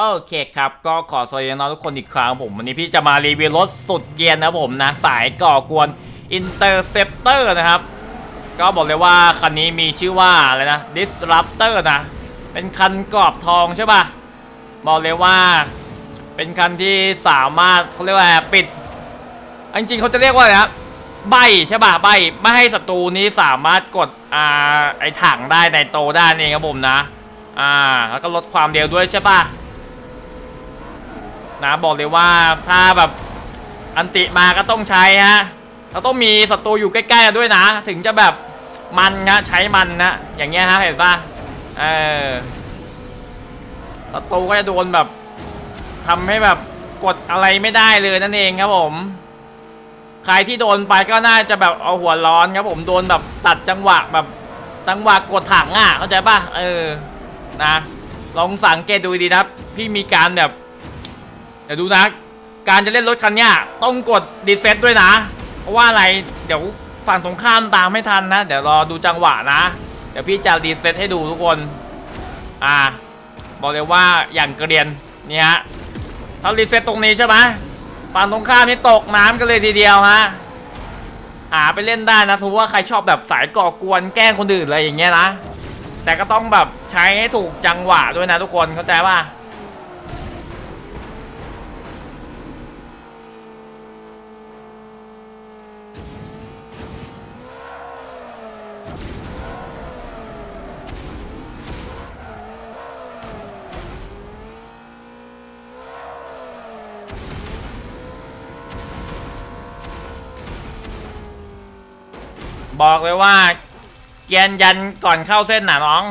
โอเคครับก็ขอสวัสดีน้องทุกคนอีกครั้งผม วันนี้พี่จะมารีวิวรถสุดเกียนนะผมนะ สายก่อกวน Interceptor นะครับ ก็บอกเลยว่าคันนี้มีชื่อว่าอะไรนะ Disruptor นะ เป็นคันกรอบทองใช่ป่ะ บอกเลยว่า เป็นคันที่สามารถเขาเรียกว่าปิด จริงๆเขาจะเรียกว่าอะไรนะใบใช่ป่ะใบไม่ให้ศัตรูนี้สามารถกดอ่าไอถังได้ในโตได้นี่ครับผมนะ อ่าแล้วก็ลดความเร็วด้วยใช่ป่ะ นะบอกเลยว่าถ้าแบบอันติมาก็ต้องใช้ฮะเราต้องมีศัตรูอยู่ใกล้ๆด้วยนะ ถึงจะแบบมันนะใช้มันนะอย่างเงี้ยฮะเห็นปะเออศัตรูก็จะโดนแบบทำให้แบบกดอะไรไม่ได้เลยนั่นเองครับผม ใครที่โดนไปก็น่าจะแบบเอาหัวร้อนครับผมโดนแบบตัดจังหวะแบบจังหวะกดถังอะเข้าใจป่ะเออนะลองสังเกตดูดีนะครับพี่มีการแบบ เดี๋ยวดูนะ การจะเล่นรถคันเนี้ยต้องกดดีเซ็ตด้วยนะ เพราะว่าอะไร เดี๋ยวฝั่งตรงข้ามตามไม่ทันนะ เดี๋ยวรอดูจังหวะนะ เดี๋ยวพี่จะดีเซ็ตให้ดูทุกคน อ่า บอกเลยว่าอย่างเกรียนนี่ฮะถ้ารีเซ็ตตรงนี้ใช่ไหมฝั่งตรงข้ามนี่ตกน้ำกันเลยทีเดียวฮะหาไปเล่นได้นะถือว่าใครชอบแบบสายก่อกวนแกล้งคนอื่นอะไรอย่างเงี้ยนะ แต่ก็ต้องแบบใช้ให้ถูกจังหวะด้วยนะทุกคนเข้าใจป่ะ บอกเลยว่า เกียนยันก่อนเข้าเส้นหนาน้อง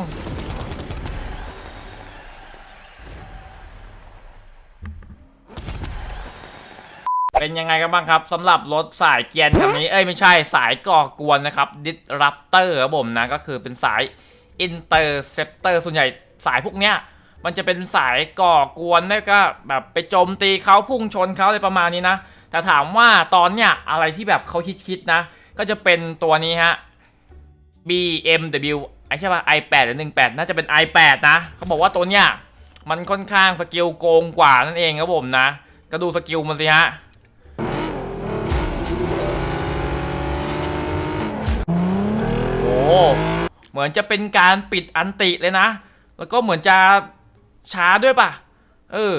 เป็นยังไงกันบ้างครับสำหรับรถสายเกียนคันนี้ เอ้ยไม่ใช่สายก่อกวนนะครับ Disruptor ครับผมนะ ก็คือเป็นสาย Interceptor ส่วนใหญ่สายพวกเนี้ยมันจะเป็นสายก่อกวนแล้วก็แบบไปโจมตีเขาพุ่งชนเขาอะไรประมาณนี้นะ แต่ถามว่าตอนเนี้ยอะไรที่แบบเขาคิดๆนะ ก็จะเป็นตัวนี้ฮะ BMW ไอใช่ป่ะ i8 หรือ 18 น่าจะเป็น i8 นะ เขาบอกว่าตัวเนี้ยมันค่อนข้างสกิลโกงกว่านั่นเองครับผมนะ ก็ดูสกิลมันสิฮะโอ้เหมือนจะเป็นการปิดอันติเลยนะ แล้วก็เหมือนจะช้าด้วยป่ะ เออ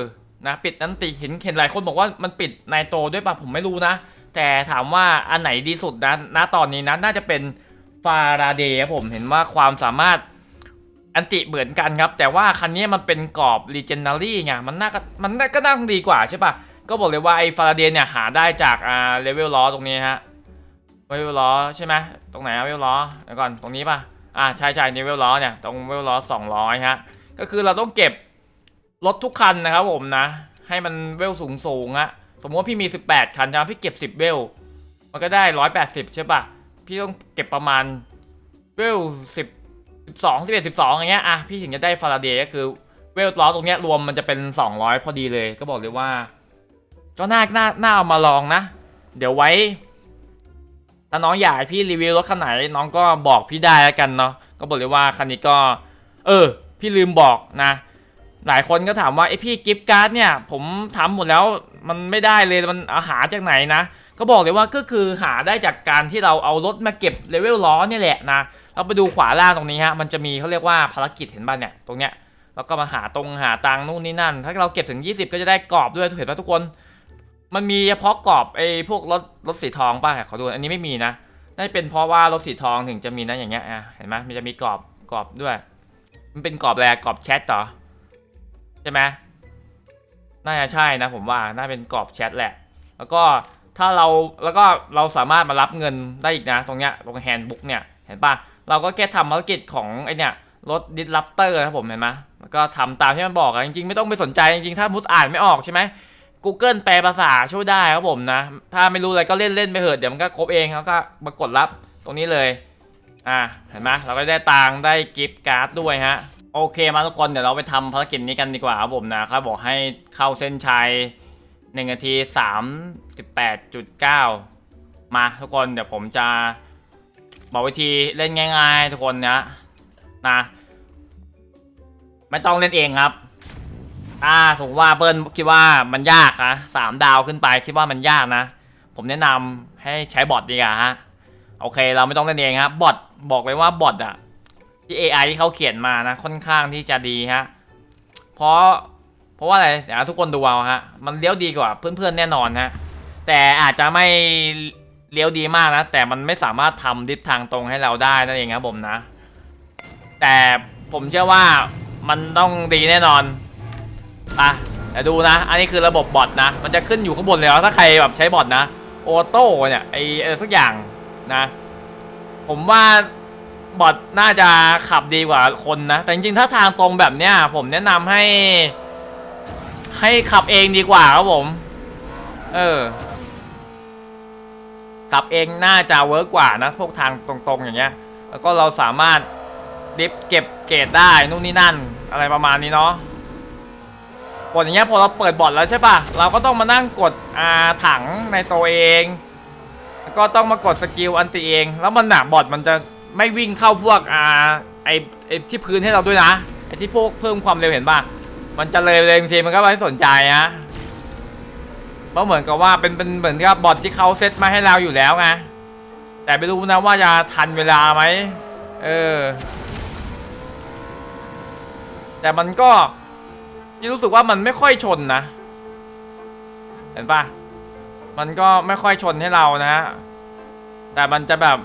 นะ ปิดอันติเห็นเห็นหลายคนบอกว่ามันปิดในโตด้วยป่ะ ผมไม่รู้นะ แต่ถามว่าอันไหนดีสุดนะณตอนนี้นะน่าจะเป็นฟาราเดย์ครับผมเห็นว่าความสามารถอันติเหมือนกันครับ แต่ว่าคันนี้มันเป็นกรอบ Legendary ไงมันน่าก็มันน่าก็น่าดีกว่าใช่ปะก็บอกเลยว่าไอ้ฟาราเดย์เนี่ยหาได้จากอ่าเลเวลล้อตรงนี้ฮะเลเวลล้อใช่ไหมตรงไหนเลเวลล้อเดี๋ยวก่อนตรงนี้ปะอ่าใช่ใช่เลเวลล้อเนี่ยตรงเลเวลล้อสองร้อยฮะก็คือเราต้องเก็บรถทุกคันนะครับผมนะ ให้มันเวลสูงสูงอะ สมมติว่าพี่มี 18 คันใช่ไหมพี่เก็บ 10 เวล มันก็ได้ 180 ใช่ป่ะพี่ต้องเก็บประมาณเวล 10 12 11 12อย่างเงี้ยอะพี่ถึงจะได้ฟาราเดย์ก็คือเวลล้อตรงเนี้ยรวมมันจะเป็น 200 พอดีเลย ก็บอกเลยว่า ก็น่าน่าน่าเอามาลองนะ เดี๋ยวไว้ ถ้าน้องอยากพี่รีวิวรถคันไหนน้องก็บอกพี่ได้แล้วกันเนาะก็บอกเลยว่าคันนี้ก็ เออ พี่ลืมบอกนะ หลายคนก็ถามว่าไอพี่กิฟต์การ์ดเนี่ย ผมทำหมดแล้วมันไม่ได้เลยมันเอาหาจากไหนนะ ก็บอกเลยว่าก็คือหาได้จากการที่เราเอารถมาเก็บเลเวลล้อเนี่ยแหละนะเราไปดูขวาล่างตรงนี้ฮะมันจะมีเขาเรียกว่าภารกิจเห็นบ้านเนี่ยตรงเนี้ยแล้วก็มาหาตรงหาตังนู่นนี่นั่น ถ้าเราเก็บถึง 20 ก็จะได้กรอบด้วยเห็นป่ะทุกคน มันมีเฉพาะกรอบไอ้พวกรถรถสีทองป่ะขอดูอันนี้ไม่มีนะน่าจะเป็นเพราะว่ารถสีทองถึงจะมีนะอย่างเงี้ยอะเห็นไหมมันจะมีกรอบกรอบด้วย มันเป็นกรอบแรกรอบแชทต่อ ใช่ไหมน่าจะใช่นะผมว่าน่าเป็นกรอบแชทแหละ แล้วก็ถ้าเราแล้วก็เราสามารถมารับเงินได้อีกนะ ตรงเนี้ยตรงแฮนด์บุ๊กเนี่ยเห็นปะเราก็แค่ทำภารกิจของไอเนี่ยรถดิสลัปเตอร์ครับผมเห็นไหมแล้วก็ทำตามที่มันบอกอะจริงๆ ไม่ต้องไปสนใจจริงๆ ถ้ามุดอ่านไม่ออกใช่ไหม Google แปลภาษาช่วยได้ครับผมนะ ถ้าไม่รู้อะไรก็เล่นเล่นๆไปเถอะเดี๋ยวมันก็ครบเองแล้วก็มากดรับตรงนี้เลย อ่าเห็นไหมเราก็ได้ตังค์ได้กิฟต์การ์ดด้วยฮะ โอเคมาทุกคนเดี๋ยวเราไปทำภารกิจนี้กันดีกว่าครับผมนะครับบอกให้เข้าเส้นชัย1นาที38.9 มาทุกคนเดี๋ยวผมจะบอกวิธีเล่นง่ายๆ ทุกคนนะนะไม่ต้องเล่นเองครับอ่าสมมติว่าเปิ้ลคิดว่ามันยากนะสามดาวขึ้นไปคิดว่ามันยากนะ ผมแนะนำให้ใช้บอทดีกว่าฮะโอเค เราไม่ต้องเล่นเองครับบอทบอกเลยว่าบอทอะ ที่ AI ที่เขาเขียนมานะค่อนข้างที่จะดีฮะเพราะเพราะว่าอะไรเดี๋ยวทุกคนดูเอาฮะมันเลี้ยวดีกว่าเพื่อนๆแน่นอนฮะแต่อาจจะไม่เลี้ยวดีมากนะ แต่มันไม่สามารถทำดิฟทางตรงให้เราได้นั่นเองครับผมนะ แต่ผมเชื่อว่ามันต้องดีแน่นอนอะเดี๋ยวดูนะ อันนี้คือระบบบอทนะ มันจะขึ้นอยู่ข้างบนเลยนะถ้าใครแบบใช้บอทนะ โอโต้เนี่ยไออะไรสักอย่างนะ ผมว่า บอทน่าจะขับดีกว่าคนนะ แต่จริงๆ ถ้าทางตรงแบบเนี้ย ผมแนะนำให้ ให้ขับเองดีกว่าครับผม เออ ขับเองน่าจะเวิร์กกว่านะ พวกทางตรงๆอย่างเงี้ย แล้วก็เราสามารถดิฟเก็บเกรดได้นู่นนี่นั่น อะไรประมาณนี้เนาะกดอย่างเงี้ยพอเราเปิดบอทแล้วใช่ปะเราก็ต้องมานั่งกดอาถังในตัวเอง แล้วก็ต้องมากดสกิลอันติเอง แล้วมันหนาบอทมันจะ ไม่วิ่งเข้าพวกอ่าไอไอที่พื้นให้เราด้วยนะไอที่พวกเพิ่มความเร็วเห็นป่ะมันจะเลยเลยบางทีมันก็ไม่สนใจฮะเพราะเหมือนกับว่าเป็นเป็นเหมือนกับบอทที่เขาเซตมาให้เราอยู่แล้วไงแต่ไม่รู้นะว่าจะทันเวลาไหมเออ แต่มันก็ยี่รู้สึกว่ามันไม่ค่อยชนนะ เห็นปะมันก็ไม่ค่อยชนให้เรานะฮะแต่มันจะแบบ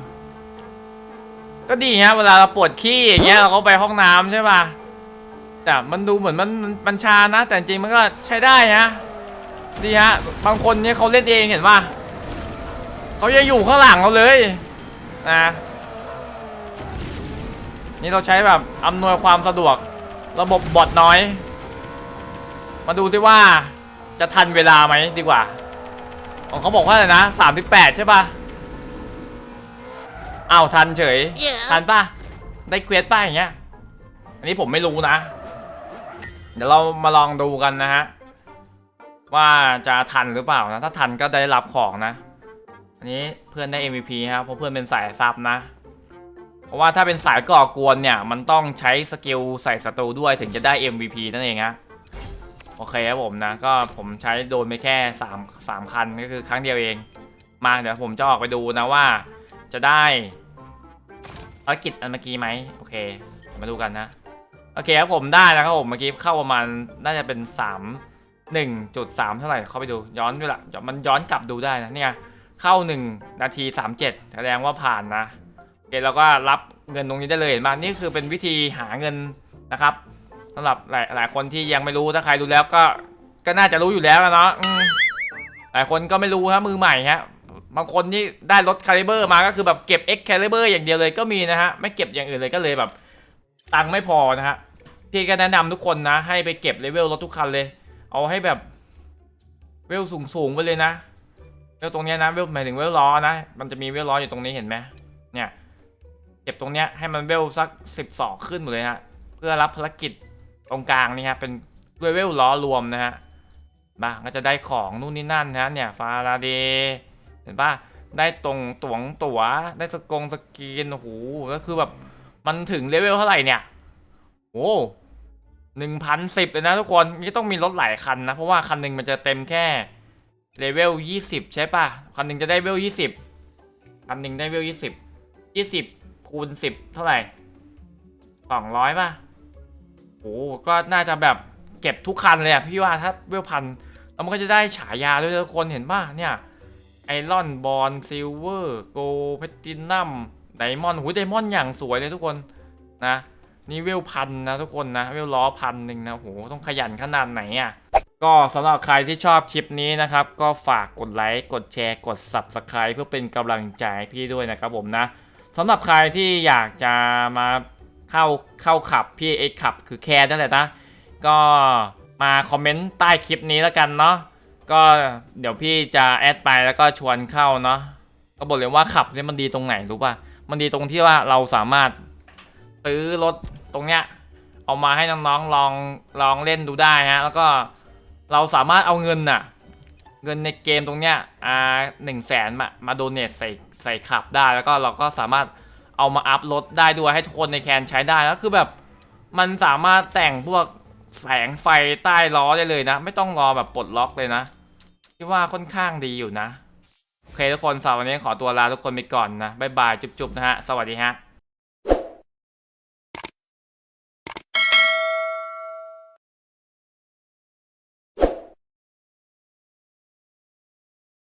ก็ดีฮะเวลาเราปวดขี้อย่างเงี้ยเราก็ไปห้องน้ำใช่ป่ะแต่มันดูเหมือนมันมันมันชานะ แต่จริงมันก็ใช้ได้ฮะดีฮะบางคนเนี่ยเขาเล่นเองเห็นป่ะเขาจะอยู่ข้างหลังเราเลยนะนี่เราใช้แบบอำนวยความสะดวกระบบบอทน้อย มาดูซิว่าจะทันเวลาไหมดีกว่า ของเขาบอกว่าอะไรนะสามสิบแปดใช่ป่ะ อ้าวทันเฉยทันปะได้เควสป้าอย่างเงี้ย อันนี้ผมไม่รู้นะ เดี๋ยวเรามาลองดูกันนะฮะ ว่าจะทันหรือเปล่านะ ถ้าทันก็ได้รับของนะ อันนี้เพื่อนได้ MVP ครับเพราะเพื่อนเป็นสายซับนะ เพราะว่าถ้าเป็นสายก่อกวนเนี่ย มันต้องใช้สกิลใส่ศัตรูด้วยถึงจะได้ MVP นั่นเองฮะโอเคครับผมนะ ก็ผมใช้โดนไปแค่3 3คันก็คือครั้งเดียวเอง มาเดี๋ยวผมจะออกไปดูนะว่าจะได้ ภารกิจอันเมื่อกี้ไหมโอเค มาดูกันนะ โอเคครับผมได้แล้วครับผมเมื่อกี้เข้าประมาณน่าจะเป็น 3 1.3 เท่าไหร่เข้าไปดูย้อนด้วยละมันย้อนกลับดูได้นะเนี่ยเข้า 1 นาที 37 แสดงว่าผ่านนะโอเคเราก็รับเงินตรงนี้ได้เลยเห็นไหมนี่คือเป็นวิธีหาเงินนะครับสำหรับหลายหลายคนที่ยังไม่รู้ถ้าใครรู้แล้วก็ก็น่าจะรู้อยู่แล้วนะเนาะหลายคนก็ไม่รู้ฮะมือใหม่ฮะ บางคนที่ได้รถคาลิเบอร์มาก็คือแบบเก็บ X คาลิเบอร์อย่างเดียวเลยก็มีนะฮะไม่เก็บอย่างอื่นเลยก็เลยแบบตังค์ไม่พอนะฮะพี่ก็แนะนำทุกคนนะ ให้ไปเก็บเลเวลรถทุกคันเลย เอาให้แบบเวลสูงสูงๆไปเลยนะเวลตรงเนี้ยนะเวลหมายถึงเวลล้อนะ มันจะมีเวลล้ออยู่ตรงนี้เห็นไหมเนี่ยเก็บตรงเนี้ยให้มันเวลสักสิบสองขึ้นหมดเลยฮะเพื่อรับภารกิจตรงกลางนี่ฮะเป็นด้วยเวลล้อรวมนะฮะบ้าก็จะได้ของนู่นนี่นั่นนะเนี่ยฟาราเดย์ เห็นปะได้ตรงตวงตั๋วได้สกงสกีนโอ้โหก็คือแบบมันถึงเลเวลเท่าไหร่เนี่ยโอ้หนึ่งพันสิบเลยนะทุกคนนี่ต้องมีรถหลายคันนะ เพราะว่าคันหนึ่งมันจะเต็มแค่เลเวลยี่สิบใช่ปะคันหนึ่งจะได้เวลยี่สิบคันหนึ่งได้เวลยี่สิบยี่สิบคูณสิบเท่าไหร่สองร้อยป่ะโอ้ก็น่าจะแบบเก็บทุกคันเลยอะพี่ว่าถ้าเวลพันแล้วมันก็จะได้ฉายาด้วยทุกคนเห็นป่ะเนี่ย ไอรอนบอลซิลเวอร์โกลแพตินัมไดมอนด์หูไดมอนด์อย่างสวยเลยทุกคนนะนี่เวลพันนะทุกคนนะเวลล้อพันหนึ่งนะโหต้องขยันขนาดไหนอะก็สำหรับใครที่ชอบคลิปนี้นะครับ ก็ฝากกดไลค์กดแชร์กด Subscribe เพื่อเป็นกำลังใจพี่ด้วยนะครับผมนะสำหรับใครที่อยากจะมาเข้าเข้าขับพี่เอ็กขับคือแคร์นั่นแหละนะก็มาคอมเมนต์ใต้คลิปนี้แล้วกันเนาะ ก็เดี๋ยวพี่จะแอดไปแล้วก็ชวนเข้าเนาะก็บอกเลยว่าขับเนี่ยมันดีตรงไหนรู้ป่ะมันดีตรงที่ว่าเราสามารถซื้อรถตรงเนี้ยเอามาให้น้องๆลองลองเล่นดูได้ฮะแล้วก็เราสามารถเอาเงินน่ะ เงินในเกมตรงเนี้ยอ่าหนึ่งแสนมามาโดเนทใส่ใส่ขับได้ แล้วก็เราก็สามารถเอามาอัพรถได้ด้วยให้ทุกคนในแคนใช้ได้แล้วคือแบบมันสามารถแต่งพวก แสงไฟใต้ล้อได้เลยนะ ไม่ต้องรอแบบปลดล็อกเลยนะคิดว่าค่อนข้างดีอยู่นะ โอเคทุกคนสำหรับวันนี้ขอตัวลาทุกคนไปก่อนนะบ๊ายบายจุ๊บๆนะฮะ สวัสดีฮะ